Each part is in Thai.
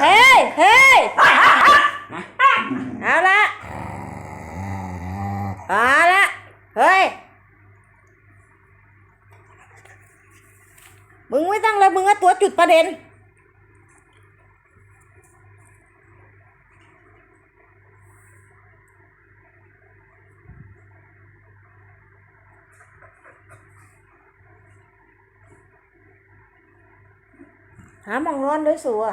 เฮ้ยเฮ้ยเอาละเอาละเฮ้ย มึงไม่ต้องเลยมึงก็ตัวจุดประเด็นาหมองนอนด้วยสัว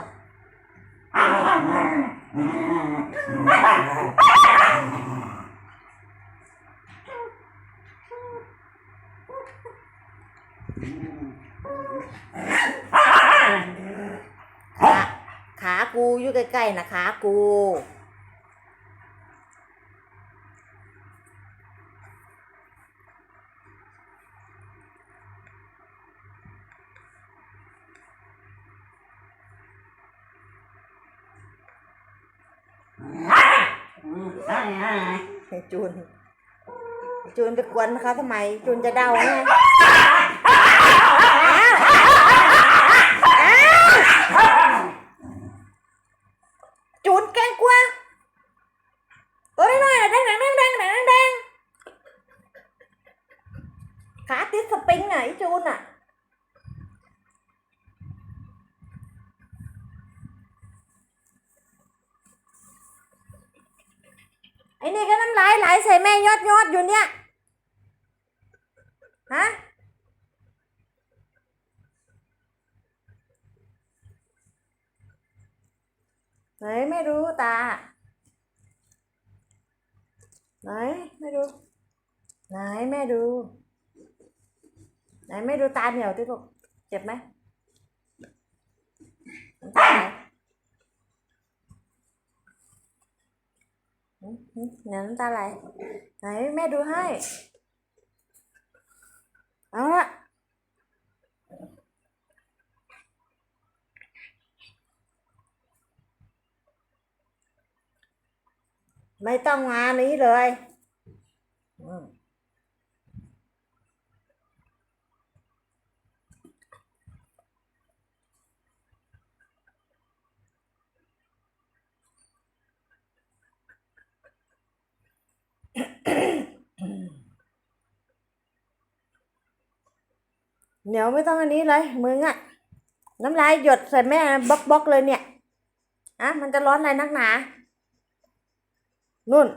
ขาขากูอยู่ใกล้ๆนะขากู จูน จูนไปกวนเขาทำไม จูนจะเดาไงจูนแกงกลัวตัวน้อยๆแดงแดงแดงแดงแดงแดงขาติดสปริงอะไอ้จูนอะ ไอ้นี่ก็น้ำลายไหลใส่แม่ยอดยอดอยู่เนี่ย ฮะ ไหนไม่รู้ตา ไหนไม่ดูไหนแม่ดู ไหนไม่ดูตาเหนียวที่ลูกเจ็บไหมตาไหลหืมหืม เนี่ยน้ำตาไหลไหนแม่ดูให้ เอาละไม่ต้องมานี้เลยอืม เหนียวไม่ต้องอันนี้เลยมึงอะน้ำลายหยดใส่แม่บล็อกบล็อกเลยเนี่ยอะมันจะร้อนอะไรนักหนา นุ่น